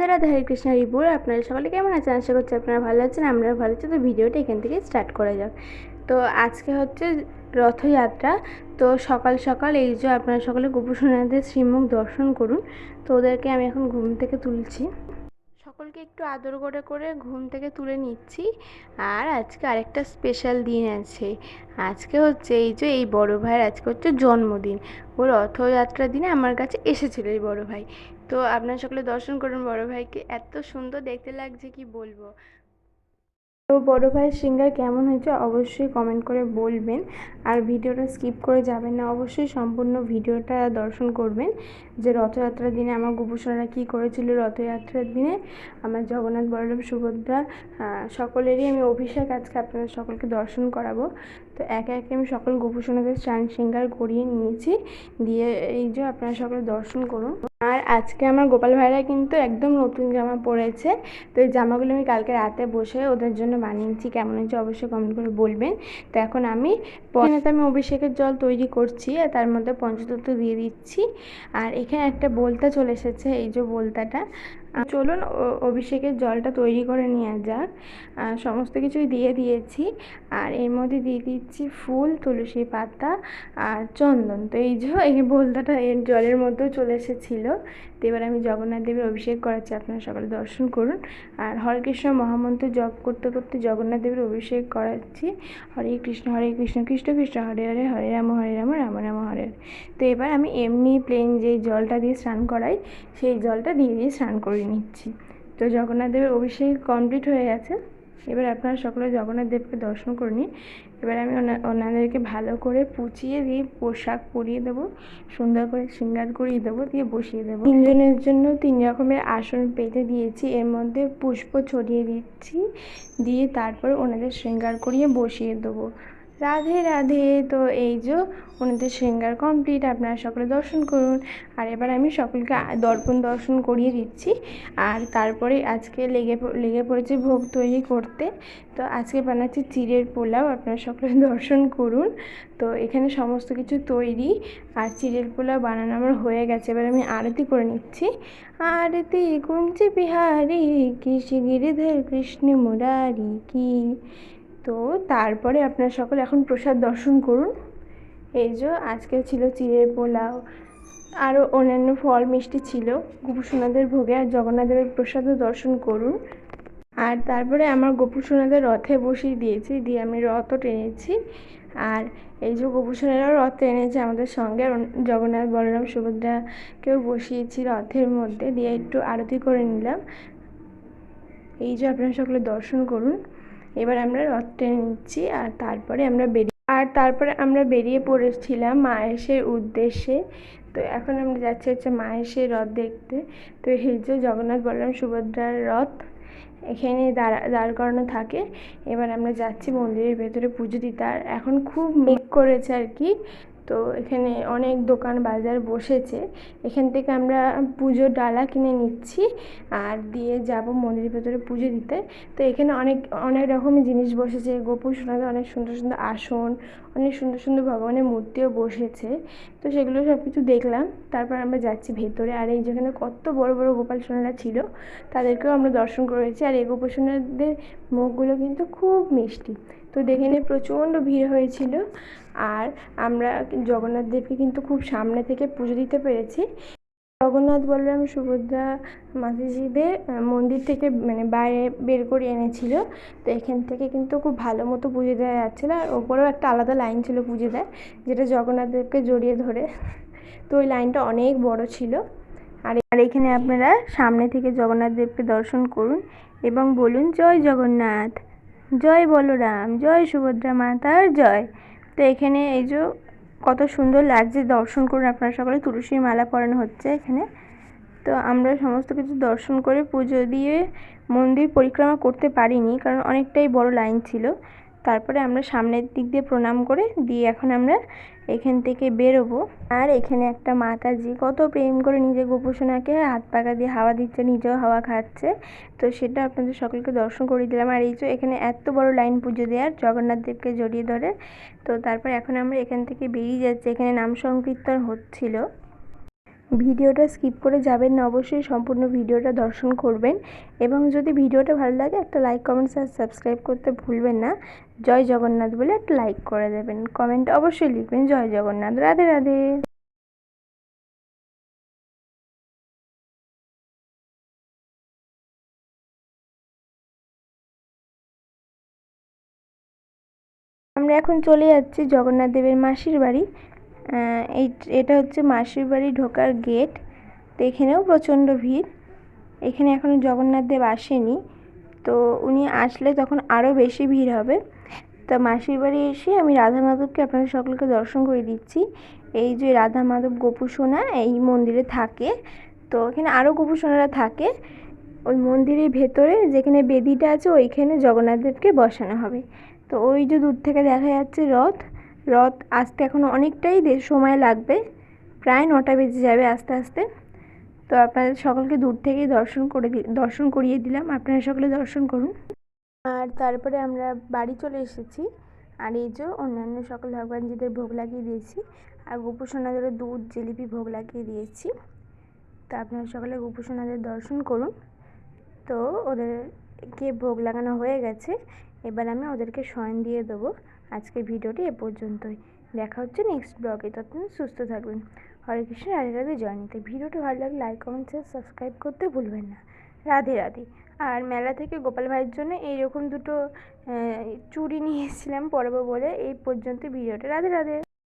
রাধে রাধে, হরে কৃষ্ণ হরিপুর আপনারা সকলে কেমন আছেন? আশা করছি আপনারা ভালো আছেন আমরা ভালো আছি। তো ভিডিওটা এখান থেকে স্টার্ট করা যাক। তো আজকে হচ্ছে রথযাত্রা। তো সকাল সকাল এই যে আপনারা সকলে গোপুসোনাদের শ্রীমুখ দর্শন করুন, তো ওদেরকে আমি এখন ঘুম থেকে তুলছি। সকলকে একটু আদর করে করে ঘুম থেকে তুলে নিচ্ছি। আর আজকে আরেকটা স্পেশাল দিন আছে। আজকে হচ্ছে এই যে এই বড় ভাইয়ের, আজকে হচ্ছে জন্মদিন। ও রথযাত্রার দিনে আমার কাছে এসেছিল এই বড় ভাই। তো আপনারা সকলে দর্শন করুন বড় ভাইকে। এত সুন্দর দেখতে লাগছে, কি বলব? তো বড় ভাইয়ের সিঙ্গার কেমন হয়েছে অবশ্যই কমেন্ট করে বলবেন। আর ভিডিওটা স্কিপ করে যাবেন না, অবশ্যই সম্পূর্ণ ভিডিওটা দর্শন করবেন। যে রথযাত্রার দিনে আমার গোপুসোনারা কী করেছিল রথযাত্রার দিনে, আমার জগন্নাথ, বলরাম, সুভদ্রা সকলেরই আমি অভিষেক আজকে আপনাদের সকলকে দর্শন করাবো। তো একে একে আমি সকল গোপুসোনাদের চান সিঙ্গার করিয়ে নিয়েছি। দিয়ে এই যে আপনারা সকলে দর্শন করুন। আর আজকে আমার গোপাল ভাইরা কিন্তু একদম নতুন জামা পরেছে। তো এই জামাগুলো আমি কালকে রাতে বসে ওদের জন্য বানিয়েছি। কেমন হয়েছে অবশ্যই কমেন্ট করে বলবেন। তো এখন আমি তো আমি অভিষেকের জল তৈরি করছি আর তার মধ্যে পঞ্চতত্ত্ব দিয়ে দিচ্ছি। আর এখানে একটা বলতা চলে এসেছে, এই যে বলতাটা। চলুন অভিষেকের জলটা তৈরি করে নেওয়া যাক। সমস্ত কিছুই দিয়ে দিয়েছি। আর এর মধ্যে দিয়ে দিচ্ছি ফুল, তুলসী পাতা আর চন্দন। তো এই যে, এই বলতাটা এর জলের মধ্যেও চলে এসেছিল। তো এবার আমি জগন্নাথ দেবের অভিষেক করাচ্ছি। আপনারা সকালে দর্শন করুন। আর হরে কৃষ্ণ, মহামন্ত্র জপ করতে করতে জগন্নাথ দেবের অভিষেক করাচ্ছি। হরে কৃষ্ণ হরে কৃষ্ণ কৃষ্ণ কৃষ্ণ, হরে হরে হরে রাম হরে রাম রাম রাম, হরে তো এবার আমি এমনি প্লেন যেই জলটা দিয়ে স্নান করাই, সেই জলটা দিয়ে দিয়ে স্নান করে। নিচ্ছি। তো জগন্নাথ দেবের অভিষেক কমপ্লিট হয়ে গেছে। এবার আপনারা সকলে জগন্নাথ দেবকে দর্শন করে নিন। এবার আমি ওনা- ওনাদেরকে ভালো করে পুচিয়ে দিয়ে পোশাক পরিয়ে দেবো, সুন্দর করে শৃঙ্গার করিয়ে দেবো, দিয়ে বসিয়ে দেবো। তিনজনের জন্য তিন রকমের আসন পেতে দিয়েছি। এর মধ্যে পুষ্প ছড়িয়ে দিচ্ছি, দিয়ে তারপর ওনাদের শৃঙ্গার করিয়ে বসিয়ে দেবো। রাধে রাধে। তো এই যে ওনাদের শৃঙ্গার কমপ্লিট আপনারা সকলে দর্শন করুন। আর এবার আমি সকলকে দর্পণ দর্শন করিয়ে দিচ্ছি। আর তারপরে আজকে লেগে লেগে পড়েছে ভোগ তৈরি করতে। তো আজকে বানাচ্ছি চিড়ের পোলাও, আপনারা সকলে দর্শন করুন। তো এখানে সমস্ত কিছু তৈরি। আর চিড়ের পোলাও বানানো আমার হয়ে গেছে। এবার আমি আরতি করে নিচ্ছি। আরতি কুঞ্চি বিহারি কৃষি গিরিধর কৃষ্ণ মুরারি কি? তো তারপরে আপনার সকলে এখন প্রসাদ দর্শন করুন। এই যে আজকে ছিল চিড়ের পোলাও আরও অন্যান্য ফল মিষ্টি ছিল, গোপুসোনাদের ভোগে আর জগন্নাথদেবের প্রসাদও দর্শন করুন। আর তারপরে আমার গোপুসোনাদের রথে বসিয়ে দিয়েছি, দিয়ে আমি রথও টেনেছি। আর এই যে গোপুসোনারাও রথ টেনেছে আমাদের সঙ্গে জগন্নাথ বলরাম সুভদ্রাকেও বসিয়েছি রথের মধ্যে, দিয়ে একটু আরতি করে নিলাম। এই যে আপনারা সকলে দর্শন করুন। এবার আমরা রথ টেনে নিচ্ছি আর তারপরে আমরা বেরিয়ে আর তারপরে আমরা বেরিয়ে পড়েছিলাম মায়েশের উদ্দেশ্যে। তো এখন আমরা যাচ্ছি হচ্ছে মায়েশের রথ দেখতে। তো এই যে জগন্নাথ বললাম সুভদ্রার রথ, এখানে দাঁড়া দাঁড় করানো থাকে। এবার আমরা যাচ্ছি মন্দিরের ভেতরে পুজো দিতে। আর এখন খুব মেঘ করেছে আর কি। তো এখানে অনেক দোকান বাজার বসেছে। এখান থেকে আমরা পুজোর ডালা কিনে নিচ্ছি আর দিয়ে যাব মন্দিরের ভেতরে পুজো দিতে। তো এখানে অনেক অনেক রকমের জিনিস বসেছে। গোপুর সোনাতে অনেক সুন্দর সুন্দর আসন, অনেক সুন্দর সুন্দর ভগবানের মূর্তিও বসেছে। তো সেগুলো সব কিছু দেখলাম, তারপর আমরা যাচ্ছি ভেতরে। আর এই যেখানে কত বড় বড় গোপাল সোনারা ছিল, তাদেরকেও আমরা দর্শন করেছি। আর এই গোপাল সোনাদের মুখগুলো কিন্তু খুব মিষ্টি। তো দেখে নিয়ে প্রচণ্ড ভিড় হয়েছিল। আর আমরা জগন্নাথ দেবকে কিন্তু খুব সামনে থেকে পুজো দিতে পেরেছি। জগন্নাথ বলরাম, সুভদ্রা মাতাজিদের মন্দির থেকে মানে বাইরে বের করে এনেছিল। তো এখান থেকে কিন্তু খুব ভালো মতো পুজো দেওয়া যাচ্ছিল। আর ওপরেও একটা আলাদা লাইন ছিল পুজো দেয়, যেটা জগন্নাথ দেবকে জড়িয়ে ধরে। তো ওই লাইনটা অনেক বড় ছিল। আর আর এখানে আপনারা সামনে থেকে জগন্নাথ দেবকে দর্শন করুন এবং বলুন, জয় জগন্নাথ। জয় বলরাম, জয় সুভদ্রা মাতার জয়। তো এখানে এই যে কত সুন্দর লাগছে দর্শন করুন আপনারা সকলে, তুলসীর মালা পরানো হচ্ছে এখানে। তো আমরা সমস্ত কিছু দর্শন করে পুজো দিয়ে মন্দির পরিক্রমা করতে পারিনি, কারণ অনেকটাই বড় লাইন ছিল। তারপরে আমরা সামনের দিক দিয়ে প্রণাম করে দিয়ে এখন আমরা এখান থেকে বেরোবো। আর এখানে একটা মাতাজি কত প্রেম করে নিজে গোপোষণাকে হাত পাকা দিয়ে হাওয়া দিচ্ছে, নিজেও হাওয়া খাচ্ছে। তো সেটা আপনাদের সকলকে দর্শন করে দিলাম। আর এই যে এখানে এত বড় লাইন পুজো দেওয়ার জগন্নাথ দেবকে জড়িয়ে ধরে। তো তারপর এখন আমরা এখান থেকে বেরিয়ে যাচ্ছি। এখানে নাম সংকীর্তন হচ্ছিল। ভিডিওটা স্কিপ করে যাবেন না, অবশ্যই সম্পূর্ণ ভিডিওটা দর্শন করবেন। এবং যদি ভিডিওটা ভালো লাগে, একটা লাইক কমেন্টস আর সাবস্ক্রাইব করতে ভুলবেন না। জয় জগন্নাথ বলে একটা লাইক করে দেবেন। কমেন্ট অবশ্যই লিখবেন, জয় জগন্নাথ। রাধে রাধে। আমরা এখন চলে যাচ্ছি জগন্নাথ দেবের মাসির বাড়ি। এই, এটা হচ্ছে মাসির বাড়ি ঢোকার গেট। তো এখানেও প্রচণ্ড ভিড়। এখানে এখনও জগন্নাথ দেব আসেনি। তো উনি আসলে তখন আরও বেশি ভিড় হবে। তো মাসির বাড়ি এসে আমি রাধা মাধবকে আপনাদের সকলকে দর্শন করে দিচ্ছি। এই যে রাধা মাধব গোপু সোনা, এই মন্দিরে থাকে। তো এখানে আরও গোপু সোনারা থাকে। ওই মন্দিরের ভেতরে যেখানে বেদিটা আছে, ওইখানে জগন্নাথ দেবকে বসানো হবে। তো ওই যে দূর থেকে দেখা যাচ্ছে রথ রথ আসতে এখনও অনেকটাই সময় লাগবে। প্রায় নটা বেজে যাবে আস্তে আস্তে। তো আপনাদের সকলকে দূর থেকেই দর্শন করে দর্শন করিয়ে দিলাম। আপনারা সকলে দর্শন করুন। আর তারপরে আমরা বাড়ি চলে এসেছি। আর এই যে অন্যান্য সকল ভগবানজিদের ভোগ লাগিয়ে দিয়েছি। আর গোপুসোনাদেরও দুধ, জিলিপি ভোগ লাগিয়ে দিয়েছি। তো আপনারা সকলে গোপুসোনাদের দর্শন করুন। তো ওদেরকে ভোগ লাগানো হয়ে গেছে, এবার আমি ওদেরকে শয়ন দিয়ে দেবো। আজকের ভিডিওটি এ পর্যন্তই। দেখা হচ্ছে নেক্সট ব্লগে ততদিন সুস্থ থাকবেন হরে কৃষ্ণ, রাধে রাধে জয়নিতে ভিডিওটি ভালো লাগলে লাইক কমেন্ট শেয়ার সাবস্ক্রাইব করতে ভুলবেন না। রাধে রাধে। আর মেলা থেকে গোপাল ভাইয়ের জন্য এইরকম দুটো চুড়ি নিয়ে এসেছিলাম পরবো বলে। এই পর্যন্ত ভিডিওটা। রাধে রাধে।